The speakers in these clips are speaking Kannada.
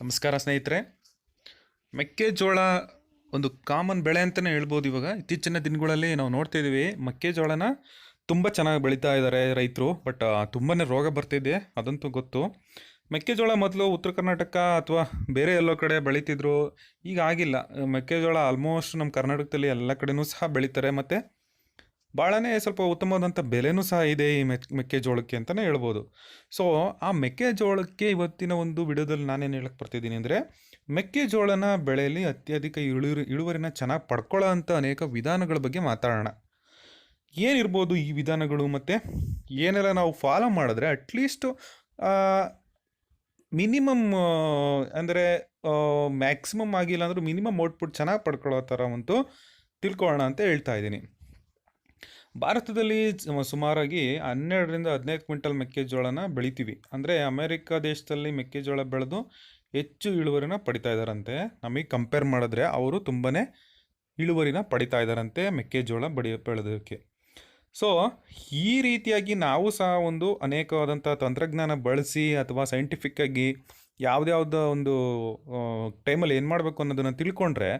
ನಮಸ್ಕಾರ ಸ್ನೇಹಿತರೆ. ಮೆಕ್ಕೆಜೋಳ ಒಂದು ಕಾಮನ್ ಬೆಳೆ ಅಂತಲೇ ಹೇಳ್ಬೋದು ಇವಾಗ. ಇತ್ತೀಚಿನ ದಿನಗಳಲ್ಲಿ ನಾವು ನೋಡ್ತಾ ಇದ್ದೀವಿ, ಮೆಕ್ಕೆಜೋಳನ ತುಂಬ ಚೆನ್ನಾಗಿ ಬೆಳೀತಾ ಇದ್ದಾರೆ ರೈತರು ಬಟ್ ತುಂಬಾ ರೋಗ ಬರ್ತಿದೆ, ಅದಂತೂ ಗೊತ್ತು. ಮೆಕ್ಕೆಜೋಳ ಮೊದಲು ಉತ್ತರ ಕರ್ನಾಟಕ ಅಥವಾ ಬೇರೆ ಎಲ್ಲೋ ಕಡೆ ಬೆಳೀತಿದ್ರು, ಈಗ ಆಗಿಲ್ಲ. ಮೆಕ್ಕೆಜೋಳ ಆಲ್ಮೋಸ್ಟ್ ನಮ್ಮ ಕರ್ನಾಟಕದಲ್ಲಿ ಎಲ್ಲ ಕಡೆನೂ ಸಹ ಬೆಳೀತಾರೆ, ಮತ್ತು ಭಾಳನೇ ಸ್ವಲ್ಪ ಉತ್ತಮವಾದಂಥ ಬೆಲೆನೂ ಸಹ ಇದೆ ಈ ಮೆಕ್, ಮೆಕ್ಕೆಜೋಳಕ್ಕೆ ಅಂತಲೇ ಹೇಳ್ಬೋದು. ಸೊ ಆ ಮೆಕ್ಕೆಜೋಳಕ್ಕೆ ಇವತ್ತಿನ ಒಂದು ವಿಡಿಯೋದಲ್ಲಿ ನಾನೇನು ಹೇಳಕ್ಕೆ ಬರ್ತಿದ್ದೀನಿ ಅಂದರೆ, ಮೆಕ್ಕೆಜೋಳನ ಬೆಳೆಯಲ್ಲಿ ಅತ್ಯಧಿಕ ಇಳುವರಿ ಇಳುವರಿನ ಚೆನ್ನಾಗಿ ಪಡ್ಕೊಳ್ಳೋ ಅಂಥ ಅನೇಕ ವಿಧಾನಗಳ ಬಗ್ಗೆ ಮಾತಾಡೋಣ. ಏನಿರ್ಬೋದು ಈ ವಿಧಾನಗಳು ಮತ್ತು? ಏನೆಲ್ಲ ನಾವು ಫಾಲೋ ಮಾಡಿದ್ರೆ ಅಟ್ಲೀಸ್ಟು ಮಿನಿಮಮ್ ಅಂದರೆ ಮ್ಯಾಕ್ಸಿಮಮ್ ಆಗಿಲ್ಲ ಅಂದರೂ ಮಿನಿಮಮ್ ಔಟ್ಪುಟ್ ಚೆನ್ನಾಗಿ ಪಡ್ಕೊಳ್ಳೋ ಥರ ಒಂದು ತಿಳ್ಕೊಳ್ಳೋಣ ಅಂತ ಹೇಳ್ತಾ ಇದ್ದೀನಿ. ಭಾರತದಲ್ಲಿ ಸಮ- ಸುಮಾರಾಗಿ ಹನ್ನೆರಡರಿಂದ ಹದಿನೈದು ಕ್ವಿಂಟಲ್ ಮೆಕ್ಕೆಜೋಳನ ಬೆಳಿತೀವಿ. ಅಂದರೆ ಅಮೇರಿಕ ದೇಶದಲ್ಲಿ ಮೆಕ್ಕೆಜೋಳ ಬೆಳೆದು ಹೆಚ್ಚು ಇಳುವರಿನ ಪಡಿತಾ ಇದ್ದಾರಂತೆ ನಮಗೆ ಕಂಪೇರ್ ಮಾಡಿದ್ರೆ ಅವರು ತುಂಬಾ ಇಳುವರಿನ ಪಡಿತಾ ಇದ್ದಾರಂತೆ ಮೆಕ್ಕೆಜೋಳ ಬಡಿ ಬೆಳೆದೋಕ್ಕೆ. ಸೊ ಈ ರೀತಿಯಾಗಿ ನಾವು ಸಹ ಒಂದು ಅನೇಕವಾದಂಥ ತಂತ್ರಜ್ಞಾನ ಬಳಸಿ ಅಥವಾ ಸೈಂಟಿಫಿಕ್ಕಾಗಿ ಯಾವುದ್ಯಾವುದೋ ಒಂದು ಟೈಮಲ್ಲಿ ಏನು ಮಾಡಬೇಕು ಅನ್ನೋದನ್ನು ತಿಳ್ಕೊಂಡ್ರೆ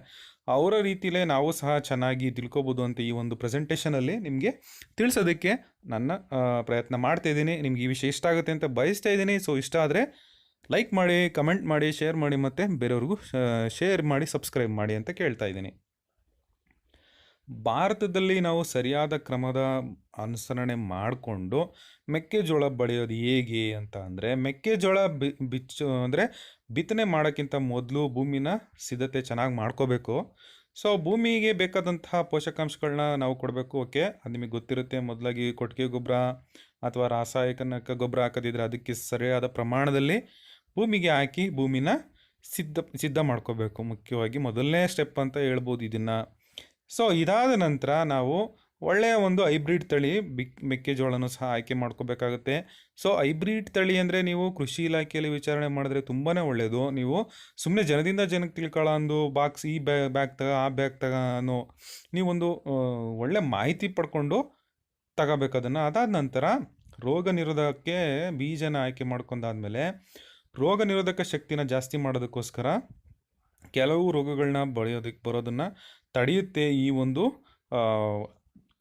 ಅವರ ರೀತಿಯಲ್ಲೇ ನಾವು ಸಹ ಚೆನ್ನಾಗಿ ತಿಳ್ಕೊಬೋದು ಅಂತ ಈ ಒಂದು ಪ್ರೆಸೆಂಟೇಷನಲ್ಲಿ ನಿಮಗೆ ತಿಳಿಸೋದಕ್ಕೆ ನನ್ನ ಪ್ರಯತ್ನ ಮಾಡ್ತಾ ಇದ್ದೀನಿ. ನಿಮ್ಗೆ ಈ ವಿಷಯ ಇಷ್ಟ ಆಗುತ್ತೆ ಅಂತ ಬಯಸ್ತಾ ಇದ್ದೀನಿ. ಸೊ ಇಷ್ಟ ಆದರೆ ಲೈಕ್ ಮಾಡಿ ಕಮೆಂಟ್ ಮಾಡಿ ಶೇರ್ ಮಾಡಿ ಮತ್ತು ಬೇರೆಯವ್ರಿಗೂ ಶೇರ್ ಮಾಡಿ ಸಬ್ಸ್ಕ್ರೈಬ್ ಮಾಡಿ ಅಂತ ಕೇಳ್ತಾ ಇದ್ದೀನಿ. ಭಾರತದಲ್ಲಿ ನಾವು ಸರಿಯಾದ ಕ್ರಮದ ಅನುಸರಣೆ ಮಾಡಿಕೊಂಡು ಮೆಕ್ಕೆಜೋಳ ಬೆಳೆಯೋದು ಹೇಗೆ ಅಂತ ಅಂದರೆ ಮೆಕ್ಕೆಜೋಳ ಬಿ, ಬಿಚ್ಚು ಅಂದರೆ ಬಿತ್ತನೆ ಮಾಡೋಕ್ಕಿಂತ ಮೊದಲು ಭೂಮಿನ ಸಿದ್ಧತೆ ಚೆನ್ನಾಗಿ ಮಾಡ್ಕೋಬೇಕು. ಸೊ ಭೂಮಿಗೆ ಬೇಕಾದಂತಹ ಪೋಷಕಾಂಶಗಳನ್ನ ನಾವು ಕೊಡಬೇಕು. ಓಕೆ ಅದು ನಿಮಗೆ ಗೊತ್ತಿರುತ್ತೆ, ಮೊದಲಾಗಿ ಕೊಟ್ಟಿಗೆ ಗೊಬ್ಬರ ಅಥವಾ ರಾಸಾಯನಿಕ ಗೊಬ್ಬರ ಹಾಕೋದಿದ್ರೆ ಅದಕ್ಕೆ ಸರಿಯಾದ ಪ್ರಮಾಣದಲ್ಲಿ ಭೂಮಿಗೆ ಹಾಕಿ ಭೂಮಿನ ಸಿದ್ಧ ಸಿದ್ಧ ಮಾಡ್ಕೋಬೇಕು. ಮುಖ್ಯವಾಗಿ ಮೊದಲನೇ ಸ್ಟೆಪ್ ಅಂತ ಹೇಳ್ಬೋದು ಇದನ್ನು. ಸೊ ಇದಾದ ನಂತರ ನಾವು ಒಳ್ಳೆಯ ಒಂದು ಹೈಬ್ರಿಡ್ ತಳಿ ಬಿಕ್, ಮೆಕ್ಕೆಜೋಳನೂ ಸಹ ಆಯ್ಕೆ ಮಾಡ್ಕೋಬೇಕಾಗುತ್ತೆ. ಸೊ ಹೈಬ್ರಿಡ್ ತಳಿ ಅಂದರೆ ನೀವು ಕೃಷಿ ಇಲಾಖೆಯಲ್ಲಿ ವಿಚಾರಣೆ ಮಾಡಿದ್ರೆ ತುಂಬಾ ಒಳ್ಳೆಯದು ನೀವು ಸುಮ್ಮನೆ ಜನದಿಂದ ಜನಕ್ಕೆ ತಿಳ್ಕೊಳ್ಳೋ ಒಂದು ಬಾಕ್ಸ್ ಈ ಬ್ಯಾ ಬ್ಯಾಗ್ ತಗ, ಆ ಬ್ಯಾಗ್ ತಗ ಅನ್ನೋ ನೀವೊಂದು ಒಳ್ಳೆ ಮಾಹಿತಿ ಪಡ್ಕೊಂಡು ತಗೋಬೇಕದನ್ನು ಅದಾದ ನಂತರ ರೋಗ ನಿರೋಧಕಕ್ಕೆ ಬೀಜನ ಆಯ್ಕೆ ಮಾಡ್ಕೊಂಡಾದ್ಮೇಲೆ ರೋಗ ನಿರೋಧಕ ಶಕ್ತಿನ ಜಾಸ್ತಿ ಮಾಡೋದಕ್ಕೋಸ್ಕರ ಕೆಲವು ರೋಗಗಳನ್ನ ಬೆಳೆಯೋದಕ್ಕೆ ಬರೋದನ್ನು ತಡೆಯುತ್ತೆ ಈ ಒಂದು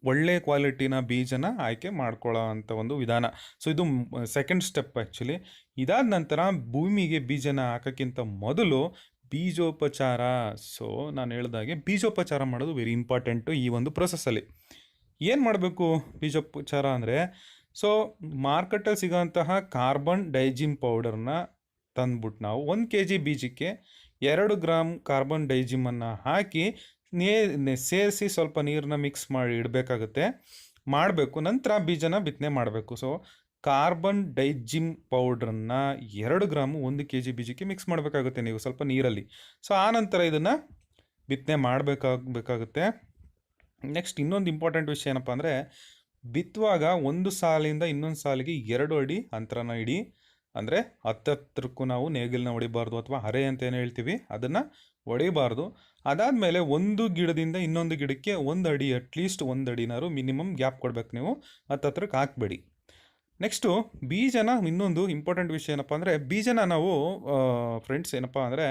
ಒಳ್ಳೆ ಕ್ವಾಲಿಟಿನ ಬೀಜನ ಆಯ್ಕೆ ಮಾಡ್ಕೊಳ್ಳೋ ಅಂಥ ಒಂದು ವಿಧಾನ. ಸೊ, ಇದು ಸೆಕೆಂಡ್ ಸ್ಟೆಪ್ ಆ್ಯಕ್ಚುಲಿ ಇದಾದ ನಂತರ ಭೂಮಿಗೆ ಬೀಜನ ಹಾಕೋಕ್ಕಿಂತ ಮೊದಲು ಬೀಜೋಪಚಾರ. ಸೊ, ನಾನು ಹೇಳ್ದಾಗೆ ಬೀಜೋಪಚಾರ ಮಾಡೋದು ವೆರಿ ಇಂಪಾರ್ಟೆಂಟು ಈ ಒಂದು ಪ್ರೊಸೆಸ್ಸಲ್ಲಿ ಏನು ಮಾಡಬೇಕು ಬೀಜೋಪಚಾರ ಅಂದರೆ, ಸೊ ಮಾರ್ಕೆಟಲ್ಲಿ ಸಿಗೋಂತಹ ಕಾರ್ಬನ್ ಡೈಜಿಮ್ ಪೌಡರ್ನ ತಂದ್ಬಿಟ್ಟು ನಾವು ಒಂದು ಕೆ ಜಿ ಬೀಜಕ್ಕೆ ಎರಡು ಗ್ರಾಮ್ ಕಾರ್ಬನ್ ಡೈಜಿಮನ್ನು ಹಾಕಿ ಸೇರಿಸಿ ಸ್ವಲ್ಪ ನೀರನ್ನ ಮಿಕ್ಸ್ ಮಾಡಿ ಇಡಬೇಕಾಗುತ್ತೆ. ಮಾಡಬೇಕು. ನಂತರ ಬೀಜನ ಬಿತ್ತನೆ ಮಾಡಬೇಕು. ಸೊ ಕಾರ್ಬನ್ ಡೈಜಿಮ್ ಪೌಡ್ರನ್ನು ಎರಡು ಗ್ರಾಮ್ ಒಂದು ಕೆ ಜಿ ಬೀಜಕ್ಕೆ ಮಿಕ್ಸ್ ಮಾಡಬೇಕಾಗುತ್ತೆ ನೀವು ಸ್ವಲ್ಪ ನೀರಲ್ಲಿ. ಸೊ ಆ ನಂತರ ಇದನ್ನು ಬಿತ್ತನೆ ಮಾಡಬೇಕಾಗಬೇಕಾಗುತ್ತೆ. ನೆಕ್ಸ್ಟ್ ಇನ್ನೊಂದು ಇಂಪಾರ್ಟೆಂಟ್ ವಿಷಯ ಏನಪ್ಪ ಅಂದರೆ ಬಿತ್ತುವಾಗ ಒಂದು ಸಾಲಿಂದ ಇನ್ನೊಂದು ಸಾಲಿಗೆ ಎರಡು ಅಡಿ ಅಂತರನ ಇಡಿ. ಅಂದರೆ ಹತ್ತತ್ರಕ್ಕೂ ನಾವು ನೇಗಿಲನ್ನ ಹೊಡಿಬಾರ್ದು ಅಥವಾ ಹರೆ ಅಂತ ಏನು ಹೇಳ್ತೀವಿ? ಅದನ್ನು ಹೊಡಿಬಾರ್ದು. ಅದಾದಮೇಲೆ ಒಂದು ಗಿಡದಿಂದ ಇನ್ನೊಂದು ಗಿಡಕ್ಕೆ ಒಂದು ಅಡಿ ಅಟ್ಲೀಸ್ಟ್ ಒಂದು ಅಡಿನಾರು ಮಿನಿಮಮ್ ಗ್ಯಾಪ್ ಕೊಡಬೇಕು ನೀವು. ಹತ್ತತ್ರಕ್ಕೆ ಹಾಕ್ಬೇಡಿ. ನೆಕ್ಸ್ಟು ಬೀಜನ ಇನ್ನೊಂದು ಇಂಪಾರ್ಟೆಂಟ್ ವಿಷಯ ಏನಪ್ಪ ಅಂದರೆ ಬೀಜನ ನಾವು ಫ್ರೆಂಡ್ಸ್ ಏನಪ್ಪ ಅಂದರೆ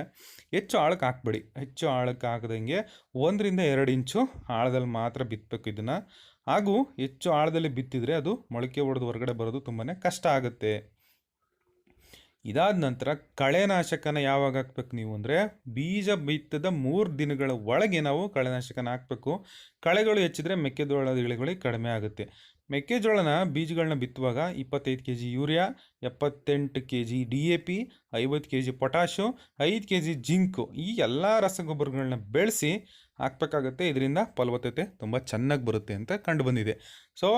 ಹೆಚ್ಚು ಆಳಕ್ಕೆ ಹಾಕ್ಬೇಡಿ. ಹೆಚ್ಚು ಆಳಕ್ಕೆ ಹಾಕದಂಗೆ ಒಂದರಿಂದ ಎರಡು ಇಂಚು ಆಳದಲ್ಲಿ ಮಾತ್ರ ಬಿತ್ತಬೇಕು ಇದನ್ನು. ಹಾಗೂ ಹೆಚ್ಚು ಆಳದಲ್ಲಿ ಬಿತ್ತಿದರೆ ಅದು ಮೊಳಕೆ ಹೊಡೆದು ಹೊರಗಡೆ ಬರೋದು ತುಂಬಾ ಕಷ್ಟ ಆಗುತ್ತೆ. ಇದಾದ ನಂತರ ಕಳೆನಾಶಕನ ಯಾವಾಗ ಹಾಕ್ಬೇಕು ನೀವು ಅಂದರೆ ಬೀಜ ಬಿತ್ತದ ಮೂರು ದಿನಗಳ ಒಳಗೆ ನಾವು ಕಳೆನಾಶಕನ ಹಾಕಬೇಕು. ಕಳೆಗಳು ಹೆಚ್ಚಿದ್ರೆ ಮೆಕ್ಕೆಜೋಳದ ಇಳಿಗಳಿಗೆ ಕಡಿಮೆ ಆಗುತ್ತೆ. ಮೆಕ್ಕೆಜೋಳನ ಬೀಜಗಳನ್ನ ಬಿತ್ತುವಾಗ ಇಪ್ಪತ್ತೈದು ಕೆ ಜಿ ಯೂರಿಯಾ, ಎಪ್ಪತ್ತೆಂಟು K G D A P, ಐವತ್ತು ಕೆ ಜಿ ಪೊಟ್ಯಾಶು ಐದು ಕೆ ಜಿ ಜಿಂಕು ಈ ಎಲ್ಲ ರಸಗೊಬ್ಬರಗಳನ್ನ ಬೆಳೆಸಿ ಹಾಕ್ಬೇಕಾಗತ್ತೆ. ಇದರಿಂದ ಫಲವತ್ತತೆ ತುಂಬ ಚೆನ್ನಾಗಿ ಬರುತ್ತೆ ಅಂತ ಕಂಡು ಬಂದಿದೆ. ಸೊ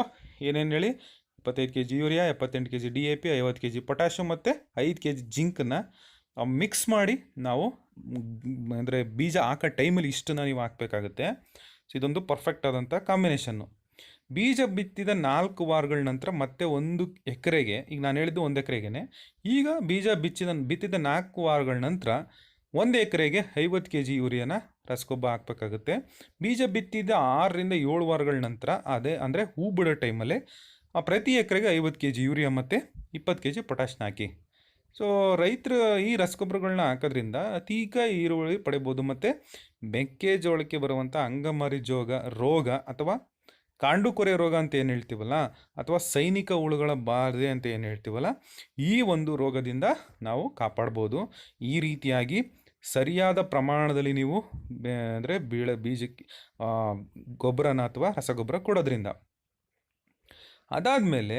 ಏನೇನು ಹೇಳಿ? ಇಪ್ಪತ್ತೈದು ಕೆ ಜಿ ಯೂರಿಯಾ, ಎಪ್ಪತ್ತೆಂಟು K G D A P, ಐವತ್ತು ಕೆ ಜಿ ಪೊಟ್ಯಾಷಿಯಂ ಮತ್ತು ಐದು ಕೆ ಜಿ ಜಿಂಕನ್ನು ಮಿಕ್ಸ್ ಮಾಡಿ ನಾವು ಅಂದರೆ ಬೀಜ ಹಾಕೋ ಟೈಮಲ್ಲಿ ಇಷ್ಟನ್ನು ನೀವು ಹಾಕಬೇಕಾಗುತ್ತೆ. ಸೊ ಇದೊಂದು ಪರ್ಫೆಕ್ಟ್ ಆದಂಥ ಕಾಂಬಿನೇಷನ್ನು ಬೀಜ ಬಿತ್ತಿದ ನಾಲ್ಕು ವಾರಗಳ ನಂತರ ಮತ್ತೆ ಒಂದು ಎಕರೆಗೆ, ಈಗ ನಾನು ಹೇಳಿದ್ದು ಒಂದು ಎಕರೆಗೆ ಈಗ ಬೀಜ ಬಿಚ್ಚಿದ, ಬಿತ್ತಿದ ನಾಲ್ಕು ವಾರಗಳ ನಂತರ ಒಂದು ಎಕರೆಗೆ ಐವತ್ತು ಕೆ ಜಿ ಯೂರಿಯಾನ ರಸಗೊಬ್ಬರ ಹಾಕಬೇಕಾಗುತ್ತೆ. ಬೀಜ ಬಿತ್ತಿದ ಆರರಿಂದ ಏಳು ವಾರಗಳ ನಂತರ ಅದೇ, ಅಂದರೆ ಹೂ ಬಿಡೋ ಟೈಮಲ್ಲಿ ಪ್ರತಿ ಎಕರೆಗೆ ಐವತ್ತು ಕೆ ಜಿ ಯೂರಿಯಾ ಮತ್ತು ಇಪ್ಪತ್ತು ಕೆ ಜಿ ಪೊಟ್ಯಾಶ್ನ ಹಾಕಿ. ಸೊ ರೈತರು ಈ ರಸಗೊಬ್ಬರಗಳನ್ನ ಹಾಕೋದ್ರಿಂದ ಅತೀಕ ಈರುಳ್ಳಿ ಪಡಿಬೋದು ಮತ್ತು ಮೆಕ್ಕೆಜೋಳಕ್ಕೆ ಬರುವಂಥ ಅಂಗಮಾರಿ ಜೋಗ ರೋಗ ಅಥವಾ ಕಾಂಡು ಕೊರೆ ರೋಗ ಅಂತ ಏನು ಹೇಳ್ತೀವಲ್ಲ, ಅಥವಾ ಸೈನಿಕ ಹುಳುಗಳ ಬಾರದೆ ಅಂತ ಏನು ಹೇಳ್ತೀವಲ್ಲ, ಈ ಒಂದು ರೋಗದಿಂದ ನಾವು ಕಾಪಾಡ್ಬೋದು. ಈ ರೀತಿಯಾಗಿ ಸರಿಯಾದ ಪ್ರಮಾಣದಲ್ಲಿ ನೀವು ಅಂದರೆ ಬೀಳ, ಬೀಜಕ್ಕೆ ಗೊಬ್ಬರನ ಅಥವಾ ರಸಗೊಬ್ಬರ ಕೊಡೋದ್ರಿಂದ. ಅದಾದಮೇಲೆ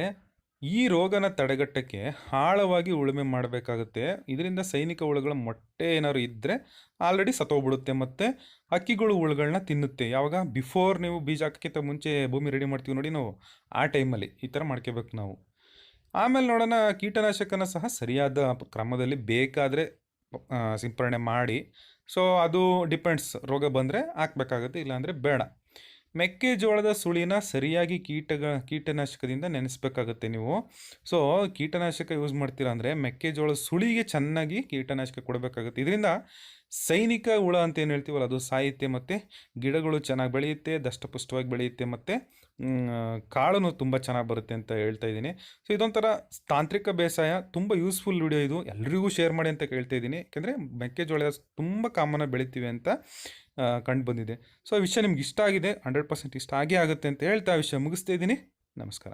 ಈ ರೋಗನ ತಡೆಗಟ್ಟಕ್ಕೆ ಆಳವಾಗಿ ಉಳುಮೆ ಮಾಡಬೇಕಾಗುತ್ತೆ. ಇದರಿಂದ ಸೈನಿಕ ಹುಳುಗಳ ಮೊಟ್ಟೆ ಏನಾದ್ರು ಇದ್ದರೆ ಆಲ್ರೆಡಿ ಸತ್ತೋಗ್ಬಿಡುತ್ತೆ ಮತ್ತು ಹಕ್ಕಿಗಳು ಹುಳುಗಳನ್ನ ತಿನ್ನುತ್ತೆ. ಯಾವಾಗ? ಬಿಫೋರ್ ನೀವು ಬೀಜ ಹಾಕೋಕ್ಕಿಂತ ಮುಂಚೆ ಭೂಮಿ ರೆಡಿ ಮಾಡ್ತೀವಿ ನೋಡಿ ನಾವು. ಆ ಟೈಮಲ್ಲಿ ಈ ಥರ ಮಾಡ್ಕೋಬೇಕು ನಾವು. ಆಮೇಲೆ ನೋಡೋಣ, ಕೀಟನಾಶಕನ ಸಹ ಸರಿಯಾದ ಕ್ರಮದಲ್ಲಿ ಬೇಕಾದರೆ ಸಿಂಪರಣೆ ಮಾಡಿ. ಸೊ, ಅದು ಡಿಪೆಂಡ್ಸ್. ರೋಗ ಬಂದರೆ ಹಾಕ್ಬೇಕಾಗುತ್ತೆ, ಇಲ್ಲಾಂದರೆ ಬೇಡ. ಮೆಕ್ಕೆಜೋಳದ ಸುಳಿನ ಸರಿಯಾಗಿ ಕೀಟಗ, ಕೀಟನಾಶಕದಿಂದ ನೆನೆಸ್ಬೇಕಾಗುತ್ತೆ ನೀವು. ಸೊ ಕೀಟನಾಶಕ ಯೂಸ್ ಮಾಡ್ತೀರಾ ಅಂದರೆ ಮೆಕ್ಕೆಜೋಳದ ಸುಳಿಗೆ ಚೆನ್ನಾಗಿ ಕೀಟನಾಶಕ ಕೊಡಬೇಕಾಗುತ್ತೆ. ಇದರಿಂದ ಸೈನಿಕ ಹುಳ ಅಂತ ಏನು ಹೇಳ್ತೀವಲ್ಲ, ಅದು ಸಾಯುತ್ತೆ ಮತ್ತು ಗಿಡಗಳು ಚೆನ್ನಾಗಿ ಬೆಳೆಯುತ್ತೆ, ದಷ್ಟಪುಷ್ಟವಾಗಿ ಬೆಳೆಯುತ್ತೆ ಮತ್ತು ಕಾಳು ತುಂಬ ಚೆನ್ನಾಗಿ ಬರುತ್ತೆ ಅಂತ ಹೇಳ್ತಾ ಇದ್ದೀನಿ. ಸೊ ಇದೊಂಥರ ತಾಂತ್ರಿಕ ಬೇಸಾಯ, ತುಂಬ ಯೂಸ್ಫುಲ್ ವಿಡಿಯೋ ಇದು. ಎಲ್ರಿಗೂ ಶೇರ್ ಮಾಡಿ ಅಂತ ಕೇಳ್ತಾ ಇದ್ದೀನಿ. ಯಾಕೆಂದರೆ ಮೆಕ್ಕೆಜೋಳ ತುಂಬ ಕಾಮನ್ನಾಗಿ ಬೆಳಿತೀವಿ ಅಂತ ಕಂಡು ಬಂದಿದೆ. ಸೊ ಆ ವಿಷಯ ನಿಮ್ಗೆ ಇಷ್ಟ ಆಗಿದೆ ಹಂಡ್ರೆಡ್ ಪರ್ಸೆಂಟ್ ಇಷ್ಟ ಆಗೇ ಆಗುತ್ತೆ ಅಂತ ಹೇಳ್ತಾ ಆ ವಿಷಯ ಮುಗಿಸ್ತಾ ಇದ್ದೀನಿ. ನಮಸ್ಕಾರ.